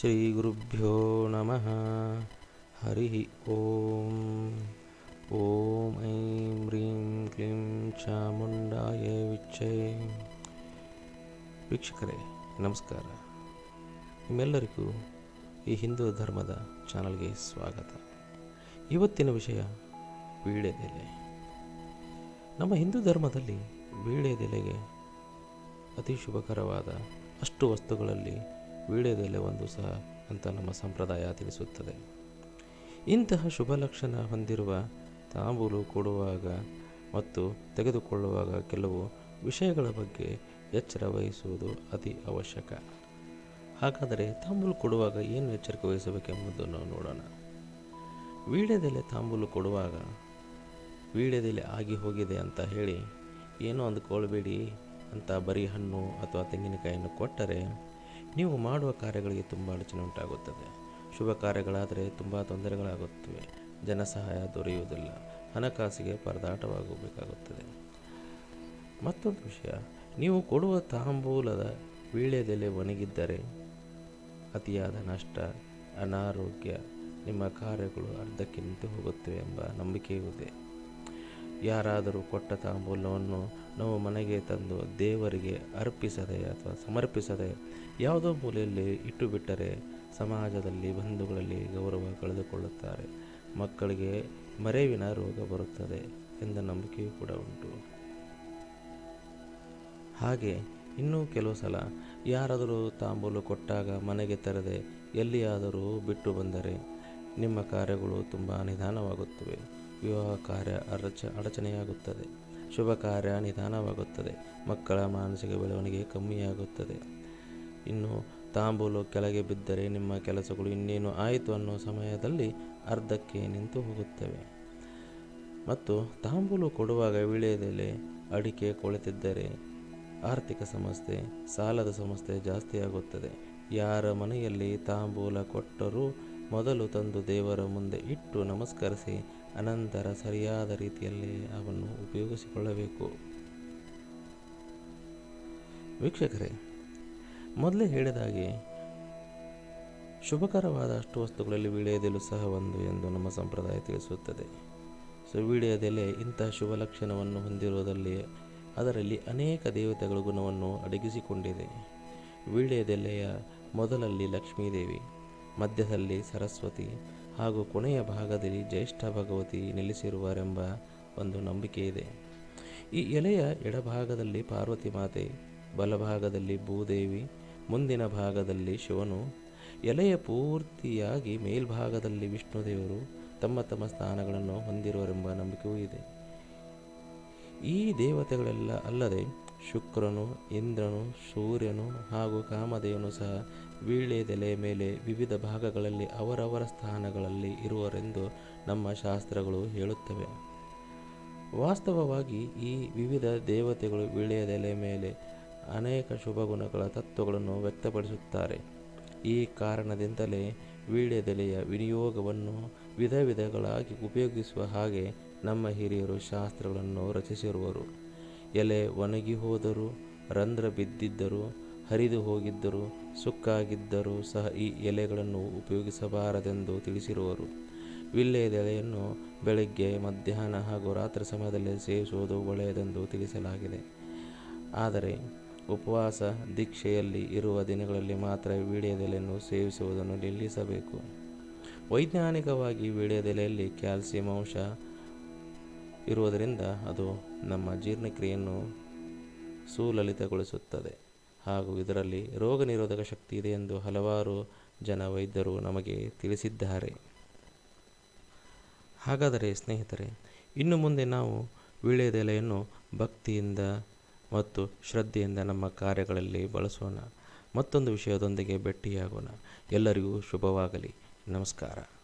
ಶ್ರೀಗುರುಭ್ಯೋ ನಮಃ ಹರಿ ಓಂ ಓಂ ಐಂ ಹ್ರೀಂ ಕ್ಲೀಂ ಚಾಮುಂಡಾಯ ವಿಚ್ಚೈ ವೀಕ್ಷಕರೇ ನಮಸ್ಕಾರ। ನಿಮ್ಮೆಲ್ಲರಿಗೂ ಈ ಹಿಂದೂ ಧರ್ಮದ ಚಾನಲ್ಗೆ ಸ್ವಾಗತ. ಇವತ್ತಿನ ವಿಷಯ ವೀಳ್ಯದೆಲೆ ನಮ್ಮ ಹಿಂದೂ ಧರ್ಮದಲ್ಲಿ ವೀಳ್ಯದೆಲೆಗೆ ಅತಿ ಶುಭಕರವಾದ ಅಷ್ಟು ವಸ್ತುಗಳಲ್ಲಿ ವೀಳ್ಯದೆಲೆ ಒಂದು ಸಹ ಅಂತ ನಮ್ಮ ಸಂಪ್ರದಾಯ ತಿಳಿಸುತ್ತದೆ. ಇಂತಹ ಶುಭ ಲಕ್ಷಣ ಹೊಂದಿರುವ ತಾಂಬೂಲು ಕೊಡುವಾಗ ಮತ್ತು ತೆಗೆದುಕೊಳ್ಳುವಾಗ ಕೆಲವು ವಿಷಯಗಳ ಬಗ್ಗೆ ಎಚ್ಚರ ವಹಿಸುವುದು ಅತಿ ಅವಶ್ಯಕ. ಹಾಗಾದರೆ ತಾಂಬೂಲು ಕೊಡುವಾಗ ಏನು ಎಚ್ಚರಿಕೆ ವಹಿಸಬೇಕೆಂಬುದನ್ನು ನೋಡೋಣ. ವೀಳ್ಯದೆಲೆ ತಾಂಬೂಲು ಕೊಡುವಾಗ ವೀಳ್ಯದೆಲೆ ಆಗಿ ಹೋಗಿದೆ ಅಂತ ಹೇಳಿ ಏನೋ ಅಂದುಕೊಳ್ಬೇಡಿ ಅಂತ ಬರೀ ಹಣ್ಣು ಅಥವಾ ತೆಂಗಿನಕಾಯಿಯನ್ನು ಕೊಟ್ಟರೆ ನೀವು ಮಾಡುವ ಕಾರ್ಯಗಳಿಗೆ ತುಂಬ ಅಡಚಣೆ ಉಂಟಾಗುತ್ತದೆ. ಶುಭ ಕಾರ್ಯಗಳಾದರೆ ತುಂಬ ತೊಂದರೆಗಳಾಗುತ್ತವೆ. ಜನ ಸಹಾಯ ದೊರೆಯುವುದಿಲ್ಲ. ಹಣಕಾಸಿಗೆ ಪರದಾಟವಾಗಬೇಕಾಗುತ್ತದೆ. ಮತ್ತೊಂದು ವಿಷಯ. ನೀವು ಕೊಡುವ ತಾಂಬೂಲದ ವೀಳ್ಯದೆಲೆ ಒಣಗಿದ್ದರೆ ಅತಿಯಾದ ನಷ್ಟ, ಅನಾರೋಗ್ಯ, ನಿಮ್ಮ ಕಾರ್ಯಗಳು ಅರ್ಧಕ್ಕೆ ನಿಂತು ಹೋಗುತ್ತವೆ ಎಂಬ ನಂಬಿಕೆಯೂ ಇದೆ ಯಾರಾದರೂ ಕೊಟ್ಟ ತಾಂಬೂಲವನ್ನು ನಾವು ಮನೆಗೆ ತಂದು ದೇವರಿಗೆ ಅರ್ಪಿಸದೆ ಅಥವಾ ಸಮರ್ಪಿಸದೆ ಯಾವುದೋ ಮೂಲೆಯಲ್ಲಿ ಇಟ್ಟು ಬಿಟ್ಟರೆ ಸಮಾಜದಲ್ಲಿ ಬಂಧುಗಳಲ್ಲಿ ಗೌರವ ಕಳೆದುಕೊಳ್ಳುತ್ತಾರೆ. ಮಕ್ಕಳಿಗೆ ಮರೆವಿನ ರೋಗ ಬರುತ್ತದೆ ಎಂದ ನಂಬಿಕೆಯೂ ಕೂಡ ಉಂಟು. ಹಾಗೆ ಇನ್ನೂ ಕೆಲವು ಸಲ ಯಾರಾದರೂ ತಾಂಬೂಲು ಕೊಟ್ಟಾಗ ಮನೆಗೆ ತರದೆ ಎಲ್ಲಿಯಾದರೂ ಬಿಟ್ಟು ಬಂದರೆ ನಿಮ್ಮ ಕಾರ್ಯಗಳು ತುಂಬ ನಿಧಾನವಾಗುತ್ತವೆ. ವಿವಾಹ ಕಾರ್ಯ ಅರಚ, ಅಡಚಣೆಯಾಗುತ್ತದೆ. ಶುಭ ಕಾರ್ಯ ನಿಧಾನವಾಗುತ್ತದೆ. ಮಕ್ಕಳ ಮಾನಸಿಕ ಬೆಳವಣಿಗೆ ಕಮ್ಮಿಯಾಗುತ್ತದೆ. ಇನ್ನು ತಾಂಬೂಲು ಕೆಳಗೆ ಬಿದ್ದರೆ ನಿಮ್ಮ ಕೆಲಸಗಳು ಇನ್ನೇನು ಆಯಿತು ಅನ್ನೋ ಸಮಯದಲ್ಲಿ ಅರ್ಧಕ್ಕೆ ನಿಂತು ಹೋಗುತ್ತವೆ. ಮತ್ತು ತಾಂಬೂಲು ಕೊಡುವಾಗ ವೀಳ್ಯದೆಲೆ ಅಡಿಕೆ ಕೊಳೆತಿದ್ದರೆ ಆರ್ಥಿಕ ಸಮಸ್ಯೆ, ಸಾಲದ ಸಮಸ್ಯೆ ಜಾಸ್ತಿಯಾಗುತ್ತದೆ. ಯಾರ ಮನೆಯಲ್ಲಿ ತಾಂಬೂಲ ಕೊಟ್ಟರೂ ಮೊದಲು ತಂದು ದೇವರ ಮುಂದೆ ಇಟ್ಟು ನಮಸ್ಕರಿಸಿ ಅನಂತರ ಸರಿಯಾದ ರೀತಿಯಲ್ಲಿ ಅವನ್ನು ಉಪಯೋಗಿಸಿಕೊಳ್ಳಬೇಕು. ವೀಕ್ಷಕರೇ, ಮೊದಲೇ ಹೇಳಿದಾಗೆ ಶುಭಕರವಾದ ಅಷ್ಟು ವಸ್ತುಗಳಲ್ಲಿ ವೀಳ್ಯದೆಲು ಸಹ ಒಂದು ಎಂದು ನಮ್ಮ ಸಂಪ್ರದಾಯ ತಿಳಿಸುತ್ತದೆ. ಸೊ, ವೀಳ್ಯದೆಲೆ ಇಂತಹ ಶುಭ ಲಕ್ಷಣವನ್ನು ಹೊಂದಿರುವುದರಲ್ಲಿ ಅದರಲ್ಲಿ ಅನೇಕ ದೇವತೆಗಳ ಗುಣವನ್ನು ಅಡಗಿಸಿಕೊಂಡಿದೆ. ವೀಳ್ಯದೆಲೆಯ ಮೊದಲಲ್ಲಿ ಲಕ್ಷ್ಮೀದೇವಿ. ಮಧ್ಯದಲ್ಲಿ ಸರಸ್ವತಿ ಹಾಗೂ ಕೊನೆಯ ಭಾಗದಲ್ಲಿ ಜ್ಯೇಷ್ಠ ಭಗವತಿ ನೆಲೆಸಿರುವರೆಂಬ ಒಂದು ನಂಬಿಕೆ ಇದೆ. ಈ ಎಲೆಯ ಎಡಭಾಗದಲ್ಲಿ ಪಾರ್ವತಿ ಮಾತೆ, ಬಲಭಾಗದಲ್ಲಿ ಭೂದೇವಿ, ಮುಂದಿನ ಭಾಗದಲ್ಲಿ ಶಿವನು. ಎಲೆಯ ಪೂರ್ತಿಯಾಗಿ ಮೇಲ್ಭಾಗದಲ್ಲಿ ವಿಷ್ಣುದೇವರು ತಮ್ಮ ತಮ್ಮ ಸ್ಥಾನಗಳನ್ನು ಹೊಂದಿರುವರೆಂಬ ನಂಬಿಕೆಯೂ ಇದೆ. ಈ ದೇವತೆಗಳೆಲ್ಲ ಅಲ್ಲದೆ ಶುಕ್ರನು, ಇಂದ್ರನು, ಸೂರ್ಯನು ಹಾಗೂ ಕಾಮದೇವನು ಸಹ ವೀಳ್ಯದೆಲೆ ಮೇಲೆ ವಿವಿಧ ಭಾಗಗಳಲ್ಲಿ ಅವರವರ ಸ್ಥಾನಗಳಲ್ಲಿ ಇರುವರೆಂದು ನಮ್ಮ ಶಾಸ್ತ್ರಗಳು ಹೇಳುತ್ತವೆ. ವಾಸ್ತವವಾಗಿ ಈ ವಿವಿಧ ದೇವತೆಗಳು ವೀಳ್ಯದೆಲೆ ಮೇಲೆ ಅನೇಕ ಶುಭ ಗುಣಗಳ ತತ್ವಗಳನ್ನು ವ್ಯಕ್ತಪಡಿಸುತ್ತಾರೆ. ಈ ಕಾರಣದಿಂದಲೇ ವೀಳ್ಯದೆಲೆಯ ವಿನಿಯೋಗವನ್ನು ವಿಧ ವಿಧಗಳಾಗಿ ಉಪಯೋಗಿಸುವ ಹಾಗೆ ನಮ್ಮ ಹಿರಿಯರು ಶಾಸ್ತ್ರಗಳನ್ನು ರಚಿಸಿರುವರು. ಎಲೆ ಒಣಗಿ ಹೋದರೂ, ರಂಧ್ರ ಬಿದ್ದಿದ್ದರೂ, ಹರಿದು ಹೋಗಿದ್ದರೂ, ಸುಕ್ಕಾಗಿದ್ದರೂ ಸಹ ಈ ಎಲೆಗಳನ್ನು ಉಪಯೋಗಿಸಬಾರದೆಂದು ತಿಳಿಸಿರುವರು. ವಿಳ್ಯದೆಲೆಯನ್ನು ಬೆಳಗ್ಗೆ, ಮಧ್ಯಾಹ್ನ ಹಾಗೂ ರಾತ್ರಿ ಸಮಯದಲ್ಲಿ ಸೇವಿಸುವುದು ಒಳ್ಳೆಯದೆಂದು ತಿಳಿಸಲಾಗಿದೆ. ಆದರೆ, ಉಪವಾಸ ದೀಕ್ಷೆಯಲ್ಲಿ ಇರುವ ದಿನಗಳಲ್ಲಿ ಮಾತ್ರ ವೀಳ್ಯದೆಲೆಯನ್ನು ಸೇವಿಸುವುದನ್ನು ನಿಲ್ಲಿಸಬೇಕು. ವೈಜ್ಞಾನಿಕವಾಗಿ ವೀಳ್ಯದೆಲೆಯಲ್ಲಿ ಕ್ಯಾಲ್ಸಿಯಂ ಅಂಶ ಇರುವುದರಿಂದ ಅದು ನಮ್ಮ ಜೀರ್ಣಕ್ರಿಯೆಯನ್ನು ಸುಲಲಿತಗೊಳಿಸುತ್ತದೆ. ಹಾಗೂ ಇದರಲ್ಲಿ ರೋಗ ನಿರೋಧಕ ಶಕ್ತಿ ಇದೆ ಎಂದು ಹಲವಾರು ಜನ ವೈದ್ಯರು ನಮಗೆ ತಿಳಿಸಿದ್ದಾರೆ. ಹಾಗಾದರೆ ಸ್ನೇಹಿತರೆ, ಇನ್ನು ಮುಂದೆ ನಾವು ವೀಳ್ಯದೆಲೆಯನ್ನು ಭಕ್ತಿಯಿಂದ ಮತ್ತು ಶ್ರದ್ಧೆಯಿಂದ ನಮ್ಮ ಕಾರ್ಯಗಳಲ್ಲಿ ಬಳಸೋಣ. ಮತ್ತೊಂದು ವಿಷಯದೊಂದಿಗೆ ಭೇಟಿಯಾಗೋಣ. ಎಲ್ಲರಿಗೂ ಶುಭವಾಗಲಿ. ನಮಸ್ಕಾರ.